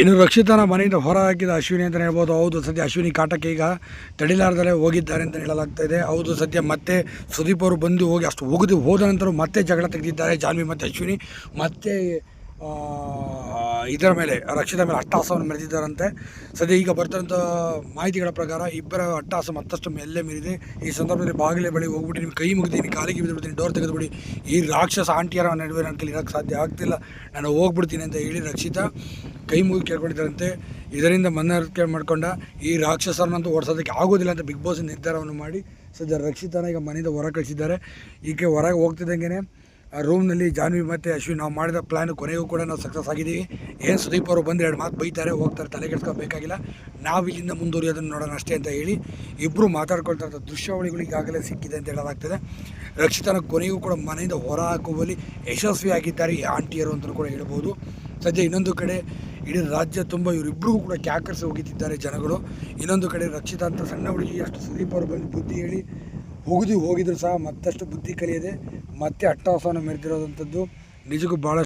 ಇನ್ನು ರಕ್ಷಿತನ ಮನೆಯಿಂದ ಹೊರ ಹಾಕಿದ ಅಶ್ವಿನಿ ಅಂತಲೇ ಹೇಳ್ಬೋದು. ಹೌದು, ಸದ್ಯ ಅಶ್ವಿನಿ ಕಾಟಕ್ಕೆ ಈಗ ತಡಿಲಾರ್ದಲೇ ಹೋಗಿದ್ದಾರೆ ಅಂತ ಹೇಳಲಾಗ್ತಾ ಇದೆ. ಹೌದು, ಸದ್ಯ ಮತ್ತೆ ಸುದೀಪ್ ಅವರು ಬಂದು ಹೋಗಿ ಅಷ್ಟು ಹೋಗದೆ ಹೋದ ನಂತರ ಮತ್ತೆ ಜಗಳ ತೆಗೆದಿದ್ದಾರೆ ಜಾನ್ವಿ ಮತ್ತು ಅಶ್ವಿನಿ. ಮತ್ತೆ ಇದರ ಮೇಲೆ, ರಕ್ಷಿತ ಮೇಲೆ ಅಟ್ಟಾಸವನ್ನು ಮೆರೆದಿದ್ದಾರಂತೆ. ಸದ್ಯ ಈಗ ಬರ್ತಿರೋಂಥ ಮಾಹಿತಿಗಳ ಪ್ರಕಾರ ಇಬ್ಬರ ಅಟ್ಟಾಸ ಮತ್ತಷ್ಟು ಮೆಲ್ಲೆ ಮೀರಿದೆ. ಈ ಸಂದರ್ಭದಲ್ಲಿ ಬಾಗಿಲೆ ಬಳಿ ಹೋಗ್ಬಿಟ್ಟು ನಿಮ್ಮ ಕೈ ಮುಗಿದೀನಿ ಕಾಲಿಗೆ ಬಿದ್ದುಬಿಡ್ತೀನಿ ಡೋರ್ ತೆಗೆದುಬಿಡಿ. ಈ ರಾಕ್ಷಸ ಆಂಟಿಯರ ನಡುವೆ ನನ್ನ ಕೈಲಿ ಇರೋಕ್ಕೆ ಸಾಧ್ಯ ಆಗ್ತಿಲ್ಲ. ನಾನು ಹೋಗ್ಬಿಡ್ತೀನಿ ಅಂತ ಹೇಳಿ ರಕ್ಷಿತ ಕೈ ಮುಗಿ ಕೇಳ್ಕೊಂಡಿದ್ದಾರಂತೆ ಇದರಿಂದ ಮನವರಿಕೆ ಮಾಡ್ಕೊಂಡ ಈ ರಾಕ್ಷಸರನ್ನಂತೂ ಓಡಿಸೋದಕ್ಕೆ ಆಗೋದಿಲ್ಲ ಅಂತ ಬಿಗ್ ಬಾಸ್ ನಿರ್ಧಾರವನ್ನು ಮಾಡಿ ಸದ್ಯ ರಕ್ಷಿತನ ಈಗ ಮನೆಯಿಂದ ಹೊರ ಕಳಿಸಿದ್ದಾರೆ. ಈಕೆ ಹೊರಗೆ ಹೋಗ್ತಿದ್ದಂಗೆ ಆ ರೂಮ್ನಲ್ಲಿ ಜಾನ್ವಿ ಮತ್ತು ಅಶ್ವಿನ್ ನಾವು ಮಾಡಿದ ಪ್ಲ್ಯಾನ್ ಕೊನೆಗೂ ಕೂಡ ನಾವು ಸಕ್ಸಸ್ ಆಗಿದ್ದೀವಿ. ಏನು ಸುದೀಪ್ ಅವರು ಬಂದು ಎರಡು ಮಾತು ಬೈತಾರೆ, ಹೋಗ್ತಾರೆ, ತಲೆ ಕೆಡ್ಸ್ಕೋಬೇಕಾಗಿಲ್ಲ ನಾವು ಇಲ್ಲಿಂದ ಮುಂದುವರಿಯೋದನ್ನು ನೋಡೋಣ ಅಷ್ಟೇ ಅಂತ ಹೇಳಿ ಇಬ್ಬರು ಮಾತಾಡ್ಕೊಳ್ತಾ ದೃಶ್ಯಾವಳಿಗಳು ಈಗಾಗಲೇ ಸಿಕ್ಕಿದೆ ಅಂತ ಹೇಳಲಾಗ್ತದೆ. ರಕ್ಷಿತನ ಕೊನೆಗೂ ಕೂಡ ಮನೆಯಿಂದ ಹೊರ ಹಾಕುವಲ್ಲಿ ಯಶಸ್ವಿಯಾಗಿದ್ದಾರೆ ಈ ಆಂಟಿಯರು ಅಂತಲೂ ಕೂಡ ಹೇಳ್ಬೋದು. ಸದ್ಯ ಇನ್ನೊಂದು ಕಡೆ ಇಡೀ ರಾಜ್ಯ ತುಂಬ ಇವರಿಬ್ಬರಿಗೂ ಕೂಡ ಕ್ಯಾಕರ್ಸ್ ಹೋಗಿತ್ತಿದ್ದಾರೆ ಜನಗಳು. ಇನ್ನೊಂದು ಕಡೆ ರಕ್ಷಿತ ಅಂತ ಸಣ್ಣ ಹುಡುಗಿ ಅಷ್ಟು ಸುದೀಪ್ ಅವರು ಬಂದು ಬುದ್ಧಿ ಹೇಳಿ ಹೋಗಿದ್ದು ಹೋಗಿದ್ರು ಸಹ ಮತ್ತಷ್ಟು ಬುದ್ಧಿ ಕಲಿಯದೆ ಮತ್ತೆ ಅಟ್ಟಹಾಸವನ್ನು ಮೆರೆದಿರೋದಂಥದ್ದು. ನಿಜಕ್ಕೂ ಭಾಳ